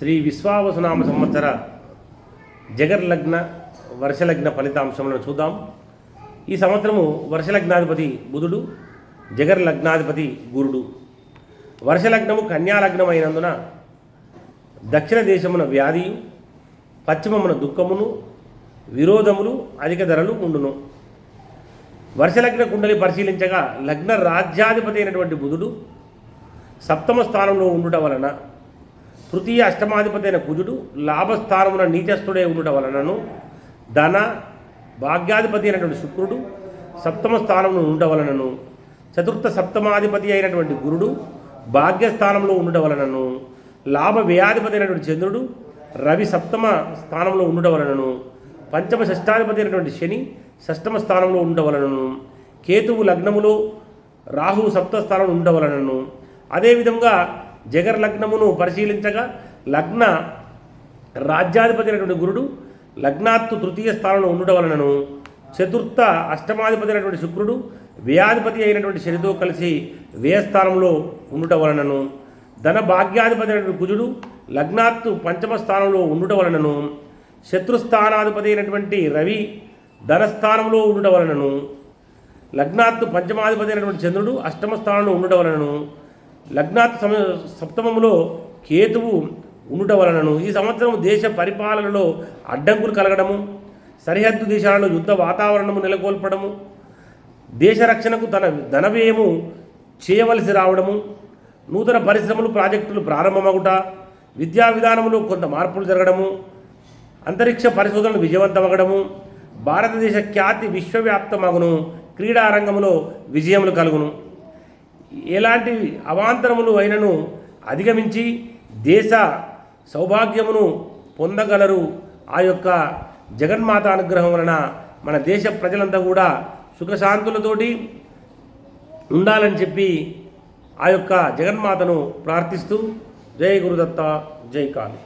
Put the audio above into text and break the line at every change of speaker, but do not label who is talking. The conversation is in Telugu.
శ్రీ విశ్వావసునామ సంవత్సర జగర్లగ్న వర్షలగ్న ఫలితాంశములను చూద్దాం. ఈ సంవత్సరము వర్షలగ్నాధిపతి బుధుడు జగర్లగ్నాధిపతి గురుడు. వర్షలగ్నము కన్యాలగ్నం అయినందున దక్షిణ దేశమున వ్యాధియు పశ్చిమమున దుఃఖమును విరోధములు అధిక ధరలు ఉండును. వర్షలగ్న కుండలి పరిశీలించగా లగ్న రాజ్యాధిపతి అయినటువంటి బుధుడు సప్తమ స్థానంలో ఉండుట వలన తృతీయ అష్టమాధిపతి అయిన కుజుడు లాభస్థానమున నీచస్థుడే ఉండటం వలనను ధన భాగ్యాధిపతి అయినటువంటి శుక్రుడు సప్తమ స్థానంలో ఉండవలనను చతుర్థ సప్తమాధిపతి అయినటువంటి గురుడు భాగ్యస్థానంలో ఉండటం వలనను లాభ వ్యయాధిపతి అయినటువంటి చంద్రుడు రవి సప్తమ స్థానంలో ఉండటం వలనను పంచమ షష్టాధిపతి అయినటువంటి శని షష్టమ స్థానంలో ఉండటం వలనను కేతువు లగ్నములో రాహు సప్త స్థానంలో ఉండుట వలనను. అదేవిధంగా జగర్ లగ్నమును పరిశీలించగా లగ్న రాజ్యాధిపతి అయినటువంటి గురుడు లగ్నాత్తు తృతీయ స్థానంలో ఉండడం వలనను చతుర్థ అష్టమాధిపతి అయినటువంటి శుక్రుడు వ్యయాధిపతి అయినటువంటి శనితో కలిసి వ్యయస్థానంలో ఉండటం వలనను ధన భాగ్యాధిపతి అయినటువంటి కుజుడు లగ్నాత్తు పంచమ స్థానంలో ఉండటం వలనను శత్రుస్థానాధిపతి అయినటువంటి రవి ధనస్థానంలో ఉండటం వలనను లగ్నాత్తు పంచమాధిపతి అయినటువంటి చంద్రుడు అష్టమ స్థానంలో ఉండటం వలనను లగ్నాత్ సమ సప్తమములో కేతువు ఉండుట వలనను ఈ సంవత్సరం దేశ పరిపాలనలో అడ్డంకులు కలగడము సరిహద్దు దేశాలలో యుద్ధ వాతావరణము నెలకొల్పడము దేశ రక్షణకు తన ధనవ్యయము చేయవలసి రావడము నూతన పరిశ్రమలు ప్రాజెక్టులు ప్రారంభమగుట విద్యా విధానంలో కొంత మార్పులు జరగడము అంతరిక్ష పరిశోధనలు విజయవంతమగడము భారతదేశ ఖ్యాతి విశ్వవ్యాప్తమగును క్రీడారంగంలో విజయములు కలుగును. ఎలాంటి అవాంతరములు అయినను అధిగమించి దేశ సౌభాగ్యమును పొందగలరు. ఆ యొక్క జగన్మాత అనుగ్రహం వలన మన దేశ ప్రజలంతా కూడా సుఖశాంతులతోటి ఉండాలని చెప్పి ఆ యొక్క జగన్మాతను ప్రార్థిస్తూ జై గురుదత్త జై కాళీ.